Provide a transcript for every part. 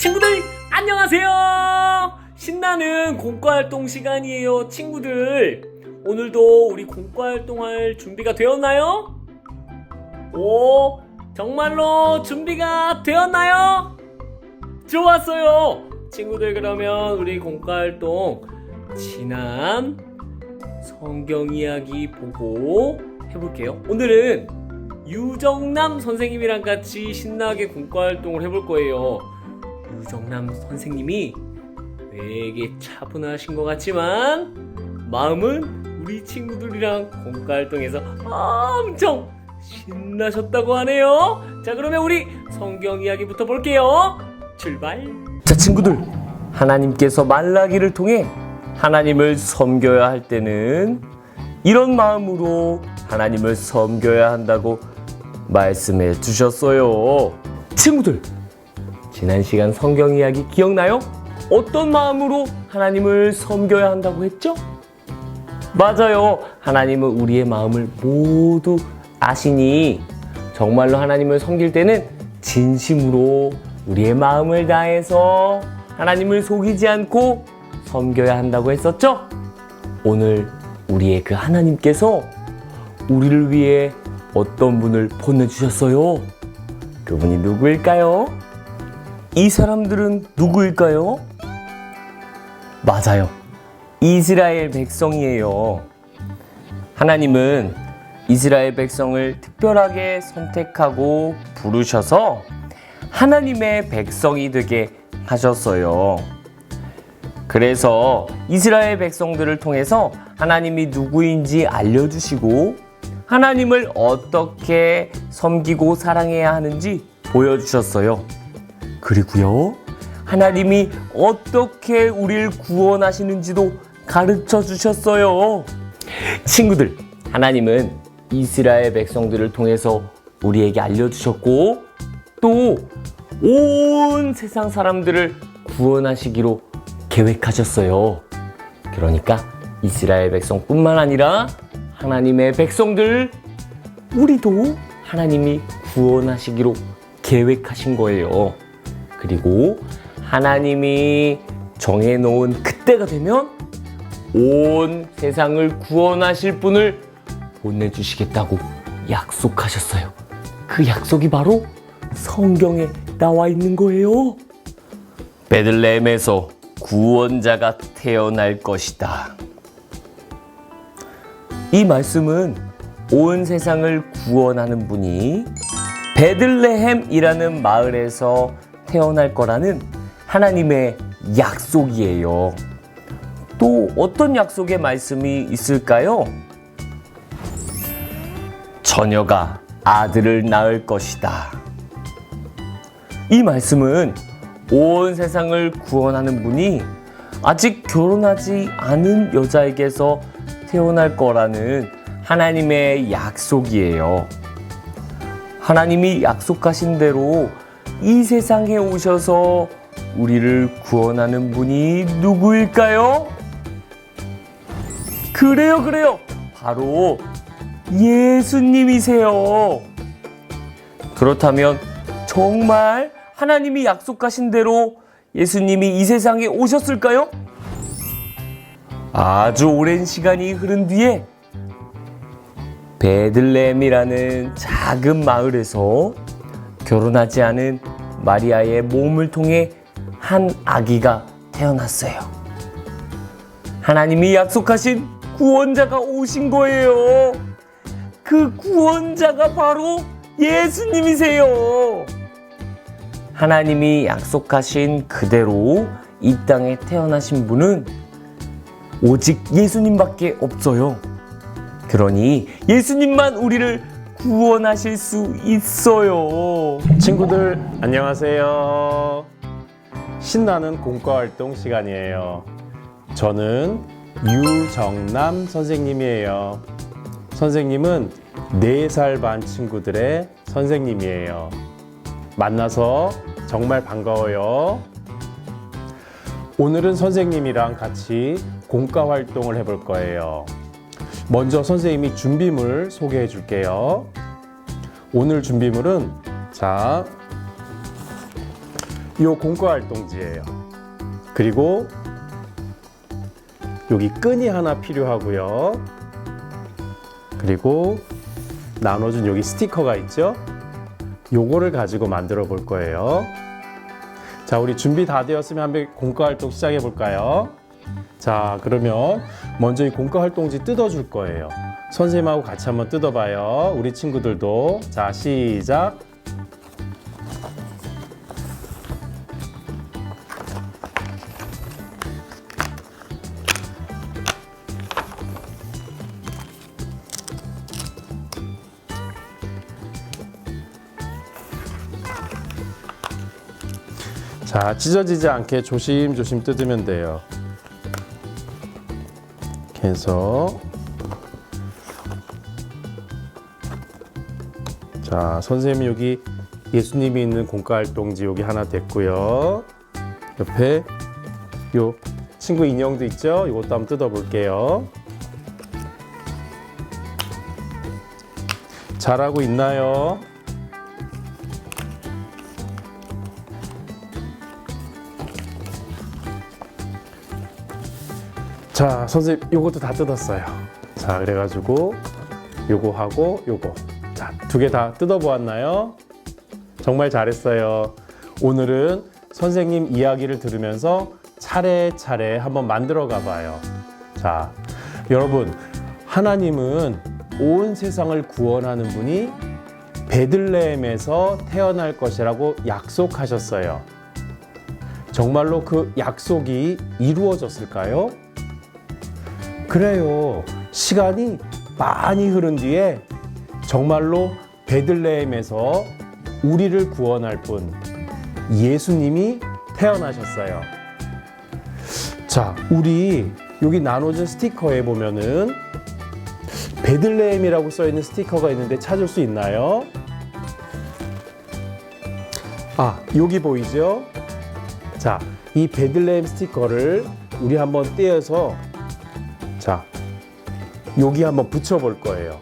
친구들 안녕하세요. 신나는 공과 활동 시간이에요, 친구들. 오늘도 우리 공과 활동할 준비가 되었나요? 오, 정말로 준비가 되었나요? 좋았어요. 친구들 그러면 우리 공과 활동 지난 성경 이야기 보고 해볼게요. 오늘은 유정남 선생님이랑 같이 신나게 공과 활동을 해볼 거예요. 유정남 선생님이 되게 차분하신 것 같지만 마음은 우리 친구들이랑 공과 활동해서 엄청 신나셨다고 하네요. 자, 그러면 우리 성경 이야기부터 볼게요. 출발. 자, 친구들. 하나님께서 말라기를 통해 하나님을 섬겨야 할 때는 이런 마음으로 하나님을 섬겨야 한다고 말씀해 주셨어요. 친구들, 지난 시간 성경 이야기 기억나요? 어떤 마음으로 하나님을 섬겨야 한다고 했죠? 맞아요. 하나님은 우리의 마음을 모두 아시니 정말로 하나님을 섬길 때는 진심으로 우리의 마음을 다해서 하나님을 속이지 않고 섬겨야 한다고 했었죠? 오늘 우리의 그 하나님께서 우리를 위해 어떤 분을 보내주셨어요? 그분이 누구일까요? 이 사람들은 누구일까요? 맞아요. 이스라엘 백성이에요. 하나님은 이스라엘 백성을 특별하게 선택하고 부르셔서 하나님의 백성이 되게 하셨어요. 그래서 이스라엘 백성들을 통해서 하나님이 누구인지 알려주시고 하나님을 어떻게 섬기고 사랑해야 하는지 보여주셨어요. 그리고요, 하나님이 어떻게 우리를 구원하시는지도 가르쳐 주셨어요. 친구들, 하나님은 이스라엘 백성들을 통해서 우리에게 알려주셨고, 또 온 세상 사람들을 구원하시기로 계획하셨어요. 그러니까 이스라엘 백성뿐만 아니라 하나님의 백성들, 우리도 하나님이 구원하시기로 계획하신 거예요. 그리고 하나님이 정해놓은 그때가 되면 온 세상을 구원하실 분을 보내주시겠다고 약속하셨어요. 그 약속이 바로 성경에 나와 있는 거예요. 베들레헴에서 구원자가 태어날 것이다. 이 말씀은 온 세상을 구원하는 분이 베들레헴이라는 마을에서 태어날 거라는 하나님의 약속이에요. 또 어떤 약속의 말씀이 있을까요? 처녀가 아들을 낳을 것이다. 이 말씀은 온 세상을 구원하는 분이 아직 결혼하지 않은 여자에게서 태어날 거라는 하나님의 약속이에요. 하나님이 약속하신 대로 이 세상에 오셔서 우리를 구원하는 분이 누구일까요? 그래요, 그래요. 바로 예수님이세요. 그렇다면 정말 하나님이 약속하신 대로 예수님이 이 세상에 오셨을까요? 아주 오랜 시간이 흐른 뒤에 베들레헴이라는 작은 마을에서 결혼하지 않은 마리아의 몸을 통해 한 아기가 태어났어요. 하나님이 약속하신 구원자가 오신 거예요. 그 구원자가 바로 예수님이세요. 하나님이 약속하신 그대로 이 땅에 태어나신 분은 오직 예수님밖에 없어요. 그러니 예수님만 우리를 구원하실 수 있어요. 친구들 안녕하세요. 신나는 공과 활동 시간이에요. 저는 유정남 선생님이에요. 선생님은 4살 반 친구들의 선생님이에요. 만나서 정말 반가워요. 오늘은 선생님이랑 같이 공과 활동을 해볼 거예요. 먼저 선생님이 준비물 소개해 줄게요. 오늘 준비물은 자 요 공과 활동지예요. 그리고 여기 끈이 하나 필요하고요. 그리고 나눠준 여기 스티커가 있죠? 요거를 가지고 만들어 볼 거예요. 자, 우리 준비 다 되었으면 한번 공과 활동 시작해 볼까요? 자, 그러면 먼저 이 공과 활동지 뜯어 줄 거예요. 선생님하고 같이 한번 뜯어 봐요. 우리 친구들도. 자, 시작. 자, 찢어지지 않게 조심조심 뜯으면 돼요. 해서 자, 선생님 여기 예수님이 있는 공과활동지 여기 하나 됐고요. 옆에 요 친구 인형도 있죠? 이것도 한번 뜯어볼게요. 잘하고 있나요? 자, 선생님 요것도 다 뜯었어요. 자, 그래가지고 요거 하고 요거. 자, 두 개 다 뜯어보았나요? 정말 잘했어요. 오늘은 선생님 이야기를 들으면서 차례차례 한번 만들어 가봐요. 자, 여러분, 하나님은 온 세상을 구원하는 분이 베들레헴에서 태어날 것이라고 약속하셨어요. 정말로 그 약속이 이루어졌을까요? 그래요. 시간이 많이 흐른 뒤에 정말로 베들레헴에서 우리를 구원할 분 예수님이 태어나셨어요. 자, 우리 여기 나눠준 스티커에 보면은 베들레헴이라고 써 있는 스티커가 있는데 찾을 수 있나요? 아, 여기 보이죠? 자, 이 베들레헴 스티커를 우리 한번 떼어서 자, 여기 한번 붙여볼 거예요.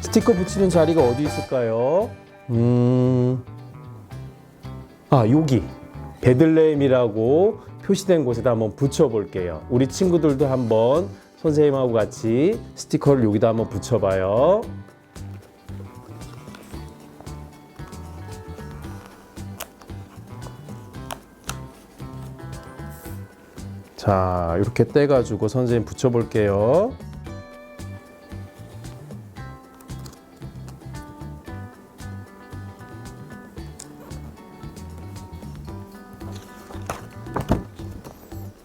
스티커 붙이는 자리가 어디 있을까요? 음, 아, 여기. 베들레헴이라고 표시된 곳에다 한번 붙여볼게요. 우리 친구들도 한번 선생님하고 같이 스티커를 여기다 한번 붙여봐요. 자, 이렇게 떼가지고 선생님 붙여볼게요.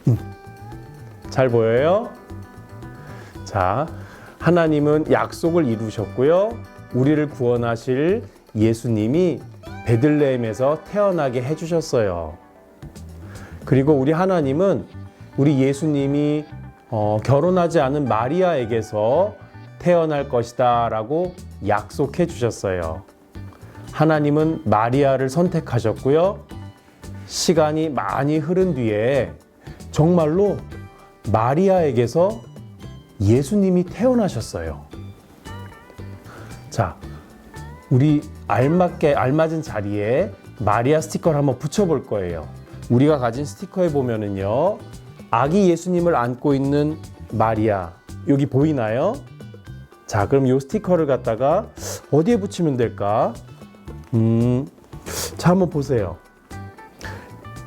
음, 잘 보여요? 자, 하나님은 약속을 이루셨고요. 우리를 구원하실 예수님이 베들레헴에서 태어나게 해주셨어요. 그리고 우리 하나님은 우리 예수님이 어, 결혼하지 않은 마리아에게서 태어날 것이다 라고 약속해 주셨어요. 하나님은 마리아를 선택하셨고요. 시간이 많이 흐른 뒤에 정말로 마리아에게서 예수님이 태어나셨어요. 자, 우리 알맞게 알맞은 자리에 마리아 스티커를 한번 붙여볼 거예요. 우리가 가진 스티커에 보면은요, 아기 예수님을 안고 있는 마리아 여기 보이나요? 자, 그럼 이 스티커를 갖다가 어디에 붙이면 될까? 음, 자 한번 보세요.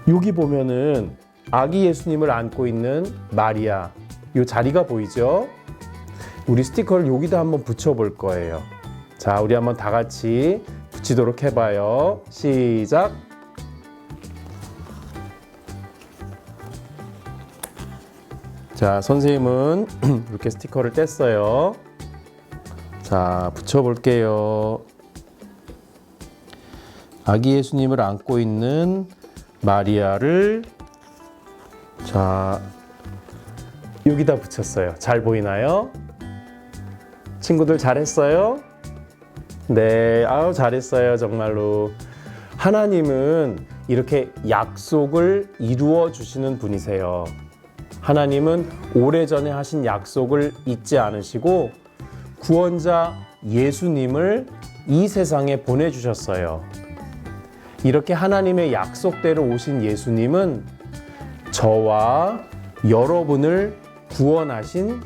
여기 보면은 아기 예수님을 안고 있는 마리아 이 자리가 보이죠? 우리 스티커를 여기다 한번 붙여볼 거예요. 자, 우리 한번 다 같이 붙이도록 해봐요. 시작. 자, 선생님은 이렇게 스티커를 뗐어요. 자, 붙여볼게요. 아기 예수님을 안고 있는 마리아를 자, 여기다 붙였어요. 잘 보이나요? 친구들 잘했어요? 네, 아우 잘했어요. 정말로. 하나님은 이렇게 약속을 이루어 주시는 분이세요. 하나님은 오래전에 하신 약속을 잊지 않으시고 구원자 예수님을 이 세상에 보내주셨어요. 이렇게 하나님의 약속대로 오신 예수님은 저와 여러분을 구원하신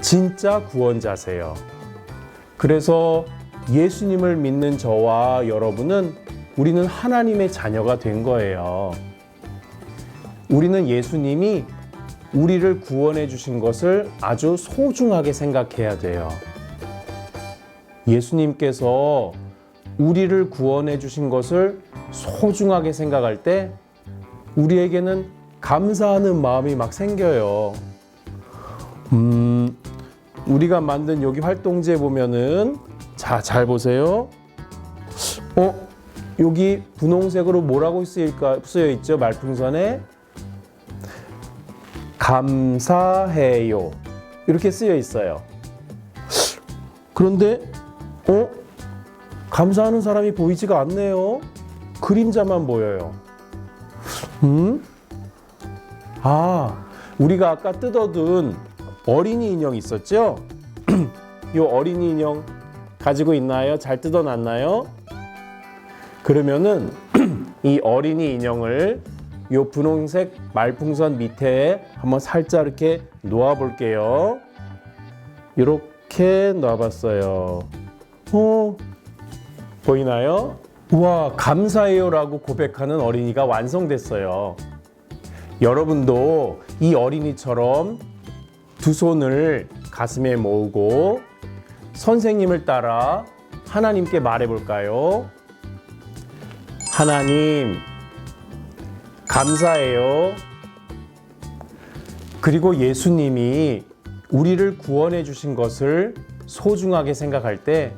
진짜 구원자세요. 그래서 예수님을 믿는 저와 여러분은 우리는 하나님의 자녀가 된 거예요. 우리는 예수님이 우리를 구원해 주신 것을 아주 소중하게 생각해야 돼요. 예수님께서 우리를 구원해 주신 것을 소중하게 생각할 때 우리에게는 감사하는 마음이 막 생겨요. 음, 우리가 만든 여기 활동지에 보면은 자, 잘 보세요. 어, 여기 분홍색으로 뭐라고 쓰일까 쓰여 있죠? 말풍선에 감사해요. 이렇게 쓰여 있어요. 그런데 어? 감사하는 사람이 보이지가 않네요. 그림자만 보여요. 음? 아, 우리가 아까 뜯어둔 어린이 인형 있었죠? 이 어린이 인형 가지고 있나요? 잘 뜯어놨나요? 그러면은 이 어린이 인형을 이 분홍색 말풍선 밑에 한번 살짝 이렇게 놓아 볼게요. 이렇게 놔봤어요. 어, 보이나요? 우와, 감사해요라고 고백하는 어린이가 완성됐어요. 여러분도 이 어린이처럼 두 손을 가슴에 모으고 선생님을 따라 하나님께 말해 볼까요? 하나님, 감사해요. 그리고 예수님이 우리를 구원해 주신 것을 소중하게 생각할 때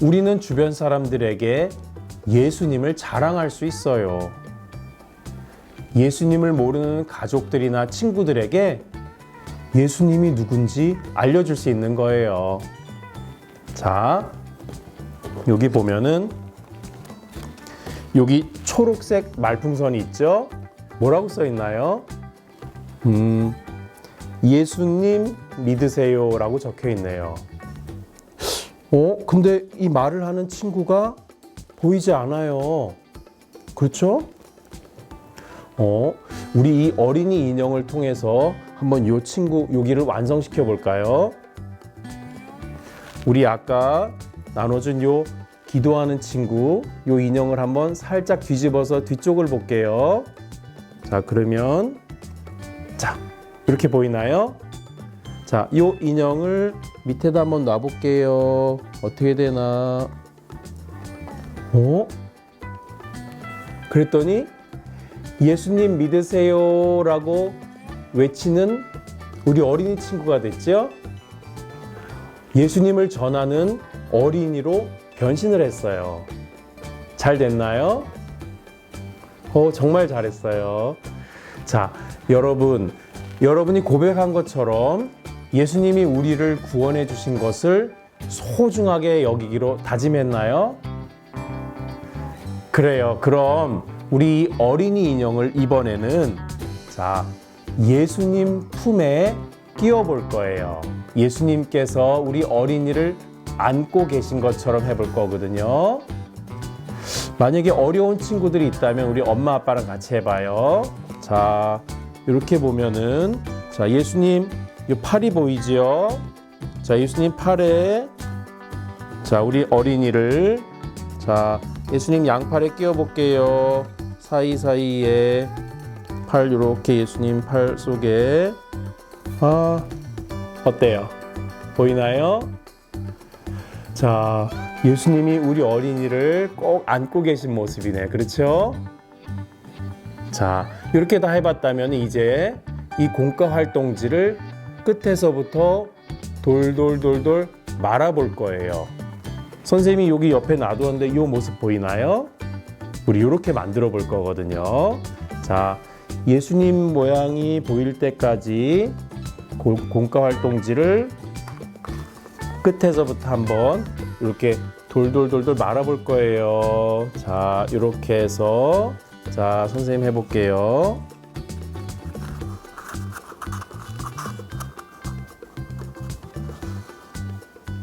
우리는 주변 사람들에게 예수님을 자랑할 수 있어요. 예수님을 모르는 가족들이나 친구들에게 예수님이 누군지 알려줄 수 있는 거예요. 자, 여기 보면은 여기 초록색 말풍선이 있죠? 뭐라고 써 있나요? 음, 예수님 믿으세요 라고 적혀 있네요. 어, 근데 이 말을 하는 친구가 보이지 않아요. 그렇죠? 어, 우리 이 어린이 인형을 통해서 한번 이 친구 여기를 완성시켜 볼까요? 우리 아까 나눠준 요 기도하는 친구 요 인형을 한번 살짝 뒤집어서 뒤쪽을 볼게요. 자, 그러면 자, 이렇게 보이나요? 자, 요 인형을 밑에다 한번 놔 볼게요. 어떻게 되나? 어? 그랬더니 예수님 믿으세요라고 외치는 우리 어린이 친구가 됐죠? 예수님을 전하는 어린이로 변신을 했어요. 잘 됐나요? 어, 정말 잘했어요. 자, 여러분, 여러분이 고백한 것처럼 예수님이 우리를 구원해 주신 것을 소중하게 여기기로 다짐했나요? 그래요. 그럼 우리 이 어린이 인형을 이번에는 자, 예수님 품에 끼워 볼 거예요. 예수님께서 우리 어린이를 안고 계신 것처럼 해볼 거거든요. 만약에 어려운 친구들이 있다면 우리 엄마 아빠랑 같이 해봐요. 자, 이렇게 보면은 자 예수님 이 팔이 보이지요? 자 예수님 팔에 자 우리 어린이를 자 예수님 양팔에 끼워 볼게요. 사이 사이에 팔 이렇게 예수님 팔 속에 아 어때요? 보이나요? 자, 예수님이 우리 어린이를 꼭 안고 계신 모습이네. 그렇죠? 자, 이렇게 다 해봤다면 이제 이 공과 활동지를 끝에서부터 돌돌돌돌 말아볼 거예요. 선생님이 여기 옆에 놔두었는데 이 모습 보이나요? 우리 이렇게 만들어 볼 거거든요. 자, 예수님 모양이 보일 때까지 고- 공과 활동지를 끝에서부터 한번 이렇게 돌돌돌돌 말아볼 거예요. 자, 이렇게 해서 자, 선생님 해볼게요.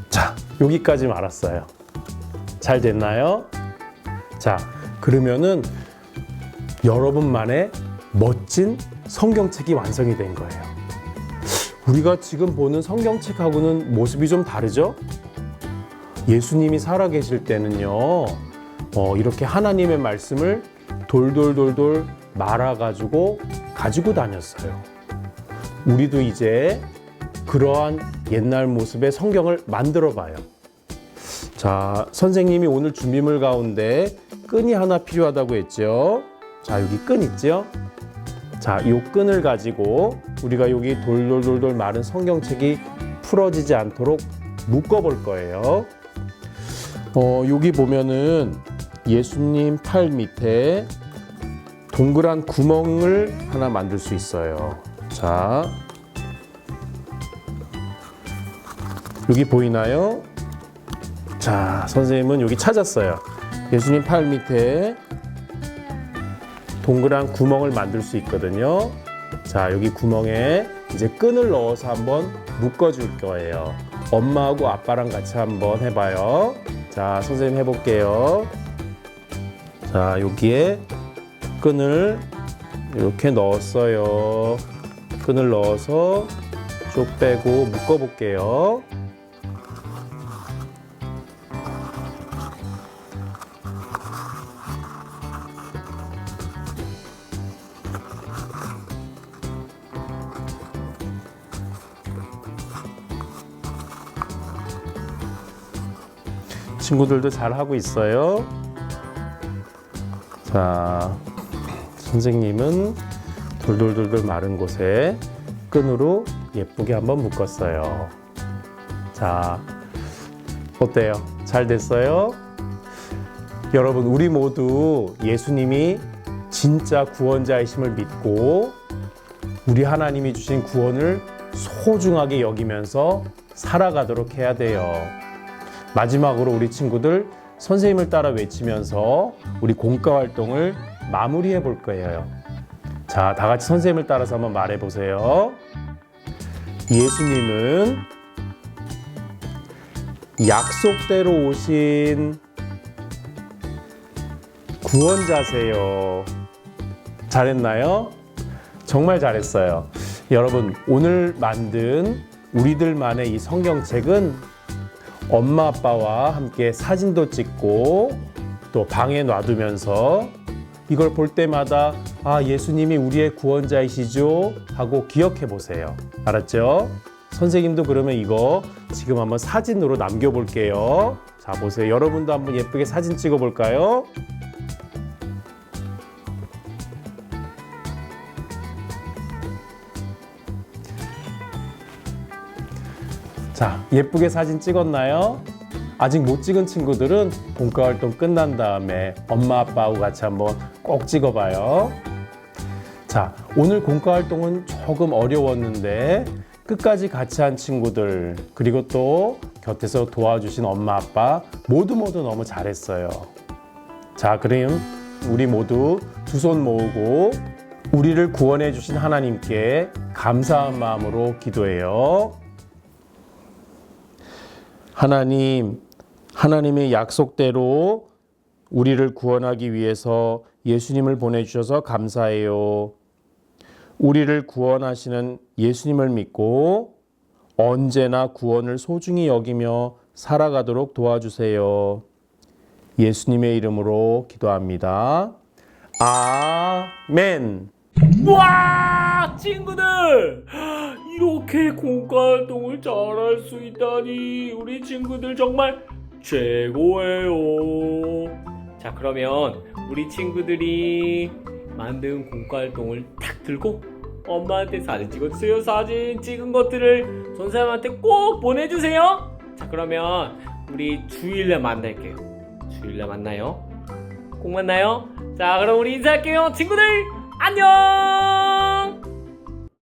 자, 여기까지 말았어요. 잘 됐나요? 자, 그러면은 여러분만의 멋진 성경책이 완성이 된 거예요. 우리가 지금 보는 성경책하고는 모습이 좀 다르죠? 예수님이 살아계실 때는요, 어, 이렇게 하나님의 말씀을 돌돌돌돌 말아가지고 가지고 다녔어요. 우리도 이제 그러한 옛날 모습의 성경을 만들어 봐요. 자, 선생님이 오늘 준비물 가운데 끈이 하나 필요하다고 했죠. 자, 여기 끈 있죠? 자, 이 끈을 가지고 우리가 여기 돌돌돌돌 마른 성경책이 풀어지지 않도록 묶어 볼 거예요. 어, 여기 보면은 예수님 팔 밑에 동그란 구멍을 하나 만들 수 있어요. 자, 여기 보이나요? 자, 선생님은 여기 찾았어요. 예수님 팔 밑에 동그란 구멍을 만들 수 있거든요. 자, 여기 구멍에 이제 끈을 넣어서 한번 묶어줄 거예요. 엄마하고 아빠랑 같이 한번 해봐요. 자, 선생님 해볼게요. 자, 여기에 끈을 이렇게 넣었어요. 끈을 넣어서 쭉 빼고 묶어볼게요. 친구들도 잘 하고 있어요. 자, 선생님은 돌돌돌돌 마른 곳에 끈으로 예쁘게 한번 묶었어요. 자, 어때요? 잘 됐어요? 여러분, 우리 모두 예수님이 진짜 구원자이심을 믿고 우리 하나님이 주신 구원을 소중하게 여기면서 살아가도록 해야 돼요. 마지막으로 우리 친구들 선생님을 따라 외치면서 우리 공과 활동을 마무리해 볼 거예요. 자, 다 같이 선생님을 따라서 한번 말해 보세요. 예수님은 약속대로 오신 구원자세요. 잘했나요? 정말 잘했어요. 여러분, 오늘 만든 우리들만의 이 성경책은 엄마 아빠와 함께 사진도 찍고 또 방에 놔두면서 이걸 볼 때마다 아 예수님이 우리의 구원자이시죠 하고 기억해 보세요 알았죠? 선생님도 그러면 이거 지금 한번 사진으로 남겨 볼게요 자 보세요 여러분도 한번 예쁘게 사진 찍어 볼까요? 예쁘게 사진 찍었나요? 아직 못 찍은 친구들은 본과 활동 끝난 다음에 엄마 아빠하고 같이 한번 꼭 찍어봐요. 자, 오늘 공과 활동은 조금 어려웠는데 끝까지 같이 한 친구들 그리고 또 곁에서 도와주신 엄마 아빠 모두 모두 너무 잘했어요. 자, 그럼 우리 모두 두 손 모으고 우리를 구원해 주신 하나님께 감사한 마음으로 기도해요. 하나님, 하나님의 약속대로 우리를 구원하기 위해서 예수님을 보내주셔서 감사해요. 우리를 구원하시는 예수님을 믿고 언제나 구원을 소중히 여기며 살아가도록 도와주세요. 예수님의 이름으로 기도합니다. 아멘. 와 친구들! 이렇게 공과 활동을 잘할 수 있다니 우리 친구들 정말 최고예요. 자 그러면 우리 친구들이 만든 공과 활동을 탁 들고 엄마한테 사진 찍어주세요. 사진 찍은 것들을 선생님한테 꼭 보내주세요. 자 그러면 우리 주일날 만날게요. 주일날 만나요? 꼭 만나요? 자 그럼 우리 인사할게요. 친구들 안녕